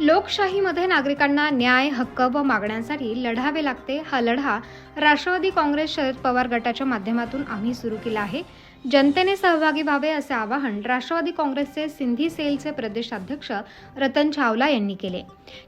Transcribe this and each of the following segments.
लोकशाहीमध्ये नागरिकांना न्याय हक्क व मागण्यांसाठी लढावे लागते. हा लढा राष्ट्रवादी काँग्रेस शरद पवार गटाच्या माध्यमातून आम्ही सुरू केला आहे. जनतेने सहभागी व्हावे असे आवाहन राष्ट्रवादी काँग्रेसचे सिंधी सेलचे प्रदेशाध्यक्ष रतन छावला यांनी केले.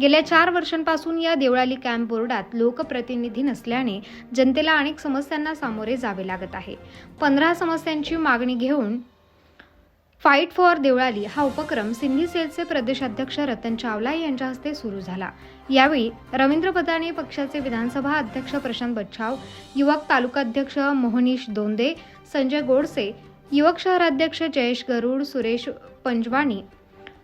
गेल्या चार वर्षांपासून या देवळाली कॅम्प बोर्डात लोकप्रतिनिधी नसल्याने जनतेला अनेक समस्यांना सामोरे जावे लागत आहे. पंधरा समस्यांची मागणी घेऊन फाईट फॉर देवळाली हा उपक्रम सिंधी सेलचे प्रदेशाध्यक्ष रतन चावला यांच्या हस्ते सुरू झाला. यावेळी रवींद्र पदाणे पक्षाचे विधानसभा अध्यक्ष प्रशांत बच्छाव युवक तालुकाध्यक्ष मोहनीश दोंदे संजय गोडसे युवक शहराध्यक्ष जयेश गरुड सुरेश पंजवाणी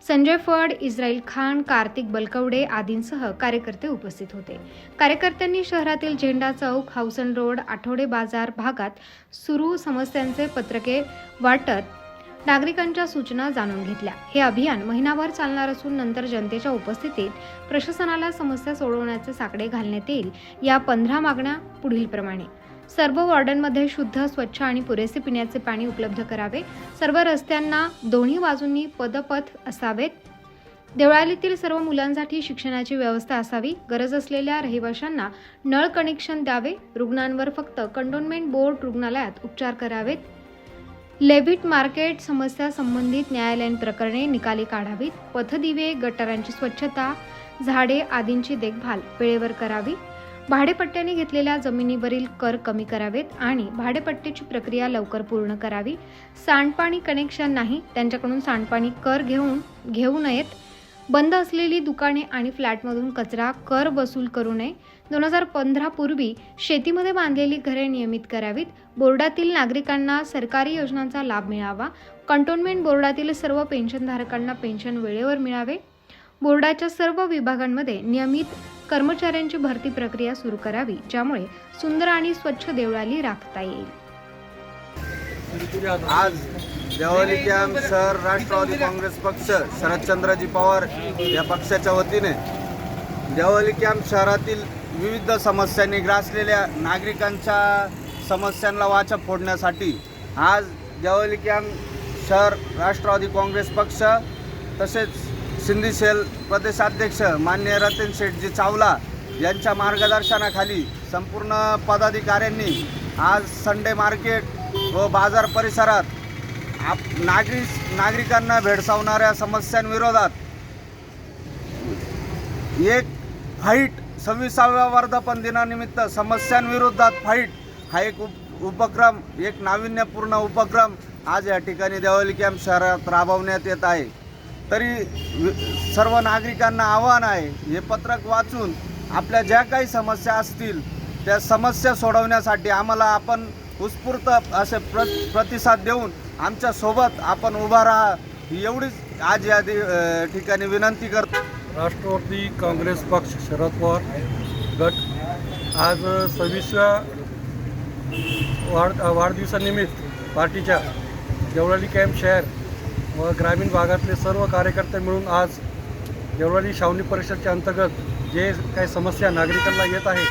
संजय फड इस्राईल खान कार्तिक बलकवडे आदींसह कार्यकर्ते उपस्थित होते. कार्यकर्त्यांनी शहरातील झेंडा चौक हाऊसन रोड आठवडे बाजार भागात सुरू समस्यांचे पत्रके वाटत नागरिकांच्या सूचना जाणून घेतल्या. हे अभियान महिनाभर चालणार असून नंतर जनतेच्या उपस्थितीत प्रशासनाला समस्या सोडवण्याचे साकडे घालण्यात येईल या पंधरा मागण्या पुढीलप्रमाणे सर्व वॉर्डनमध्ये शुद्ध स्वच्छ आणि पुरेसे पिण्याचे पाणी उपलब्ध करावे. सर्व रस्त्यांना दोन्ही बाजूंनी पदपथ असावेत. देवळालीतील सर्व मुलांसाठी शिक्षणाची व्यवस्था असावी. गरज असलेल्या रहिवाशांना नळ कनेक्शन द्यावे. रुग्णांवर फक्त कंटोन्मेंट बोर्ड रुग्णालयात उपचार करावेत. लेव्हिट मार्केट समस्या संबंधित न्यायालयीन प्रकरणे निकाली काढावीत. पथदिवे गटारांची स्वच्छता झाडे आदींची देखभाल वेळेवर करावी. भाडेपट्ट्याने घेतलेल्या जमिनीवरील कर कमी करावेत आणि भाडेपट्ट्याची प्रक्रिया लवकर पूर्ण करावी. सांडपाणी कनेक्शन नाही त्यांच्याकडून सांडपाणी कर घेऊन घेऊ नयेत. बंद असलेली दुकाने आणि फ्लॅटमधून कचरा कर वसूल करू नये. दोन हजार पंधरापूर्वी शेतीमध्ये बांधलेली घरे नियमित करावीत. बोर्डातील नागरिकांना सरकारी योजनांचा लाभ मिळावा. कंटोन्मेंट बोर्डातील सर्व पेन्शनधारकांना पेन्शन वेळेवर मिळावे. बोर्डाच्या सर्व विभागांमध्ये नियमित कर्मचाऱ्यांची भरती प्रक्रिया सुरू करावी ज्यामुळे सुंदर आणि स्वच्छ देवळाली राखता येईल. आज देवाली कॅम्प राष्ट्रवादी काँग्रेस पक्ष शरदचंद्रजी पवार या पक्षाच्या वतीने देवाली कॅम्प शहरातील विविध समस्यांनी ग्रासलेल्या नागरिकांच्या समस्यांना वाचा फोडण्यासाठी आज देवाली कॅम्प शहर राष्ट्रवादी काँग्रेस पक्ष तसेच सिंधी सेल प्रदेशाध्यक्ष मान्य रतन शेठजी चावला यांच्या मार्गदर्शनाखाली संपूर्ण पदाधिकाऱ्यांनी आज संडे मार्केट व बाजार परिसरात आप नागरिक नागरिकांना भेडसावणाऱ्या समस्यांविरोधात एक फाईट सव्वीसाव्या वर्धापन दिनानिमित्त समस्यांविरोधात फाईट हा एक उप उपक्रम एक नाविन्यपूर्ण उपक्रम आज या ठिकाणी देवली कॅम्प शहरात राबवण्यात येत आहे. तरी सर्व नागरिकांना आव्हान आहे हे पत्रक वाचून आपल्या ज्या काही समस्या असतील त्या समस्या सोडवण्यासाठी आम्हाला आपण उत्स्फूर्त असे प्र प्रतिसाद देऊन आमच्यासोबत आपण उभा राहा एवढीच आज या ठिकाणी विनंती करतो. राष्ट्रवादी काँग्रेस पक्ष शरद पवार गट आज सव्वीसव्या वाढ वाढदिवसानिमित्त पार्टीच्या देवळाली कॅम्प शहर व ग्रामीण भागातले सर्व कार्यकर्ते मिळून आज देवळाली छावणी परिषदच्या अंतर्गत जे काही समस्या नागरिकांना येत आहे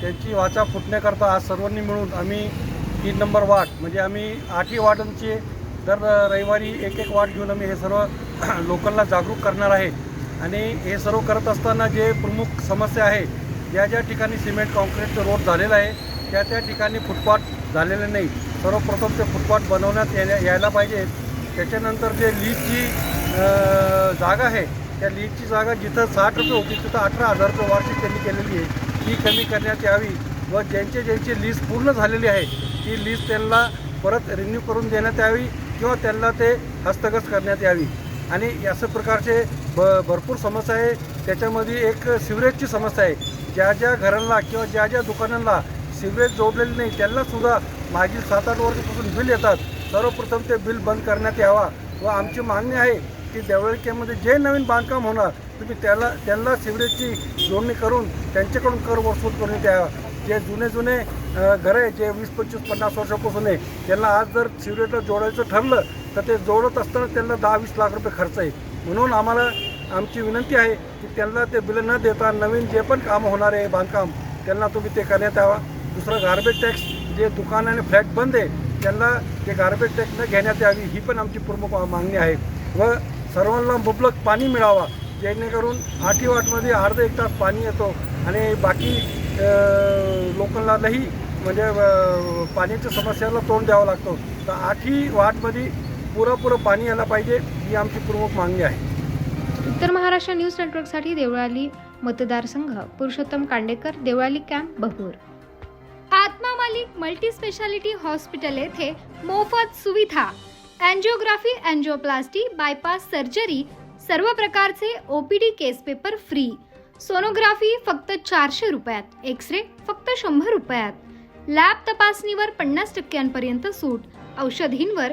त्यांची वाचा फुटण्याकरता आज सर्वांनी मिळून आम्ही तीन नंबर वाट म्हणजे आम्ही आठही वाटांचे दर रविवारी एक एक वाट घेऊन आम्ही हे सर्व लोकांना जागरूक करणार आहे. आणि हे सर्व करत असताना जे प्रमुख समस्या आहे ज्या ज्या ठिकाणी सिमेंट कॉन्क्रीटचं रोड झालेलं आहे त्या त्या ठिकाणी फुटपाथ झालेले नाही. सर्वप्रथम ते फुटपाथ बनवण्यात यायला यायला पाहिजे. त्याच्यानंतर जे लीजची जागा आहे त्या लीजची जागा जिथं साठ रुपये होती तिथं अठरा हजार रुपये वार्षिक त्यांनी केलेली आहे. ती कमी करण्यात यावी व ज्यांचे ज्यांची लीज पूर्ण झालेली आहे ती लीज त्यांना परत रिन्यू करून देण्यात यावी किंवा त्यांना ते हस्तगत करण्यात यावी. आणि अशा प्रकारचे ब भरपूर समस्या आहे. त्याच्यामध्ये एक सिवरेजची समस्या आहे. ज्या ज्या घरांना किंवा ज्या ज्या दुकानांना सिवरेज जोडलेले नाही त्यांनासुद्धा मागील सात आठ वर्षापासून बिल येतात. सर्वप्रथम ते बिल बंद करण्यात यावा. व आमची मागणी आहे की देवळकेमध्ये जे नवीन बांधकाम होणार तुम्ही त्याला त्यांना सिवरेजची जोडणी करून त्यांच्याकडून कर वसूल करून द्यावा जे जुने जुने घरं आहे जे वीस पंचवीस पन्नास वर्षापासून आहे त्यांना आज जर सिवरेजला जोडायचं ठरलं तर ते जोडत असताना त्यांना दहा वीस लाख रुपये खर्च आहे म्हणून आम्हाला आमची विनंती आहे की त्यांना ते बिलं न देता नवीन जे पण कामं होणार आहे बांधकाम त्यांना तुम्ही ते करण्यात यावा. दुसरं गार्बेज टॅक्स जे दुकान आणि फ्लॅट बंद आहे त्यांना ते गार्बेज टॅक्स न घेण्यात यावी ही पण आमची प्रमुख मागणी आहे. व सर्वांना मुबलक पाणी मिळावा जेणेकरून आठी वाटमध्ये अर्धा एक तास पाणी येतो आणि बाकी लोकांनाही म्हणजे पाण्याच्या समस्याला तोंड द्यावं लागतं. तर आठी वाटमध्ये पुरेपुरं पाणी यायला पाहिजे ही आमची प्रमुख मागणी आहे. उत्तर महाराष्ट्र न्यूज नेटवर्कसाठी देवळाली मतदारसंघ Purushottam Kandekar Deolali camp Bhagur Atma Malik multi speciality hospital येथे मोफत सुविधा. अँजिओग्राफी अँजिओप्लास्टी बायपास सर्जरी सर्व प्रकारचे OPD case paper free sonography फक्त चारशे रुपयात एक्स रे फक्त शंभर रुपयात. लॅब तपासणीवर पन्नास टक्क्यांपर्यंत सूट. औषधींवर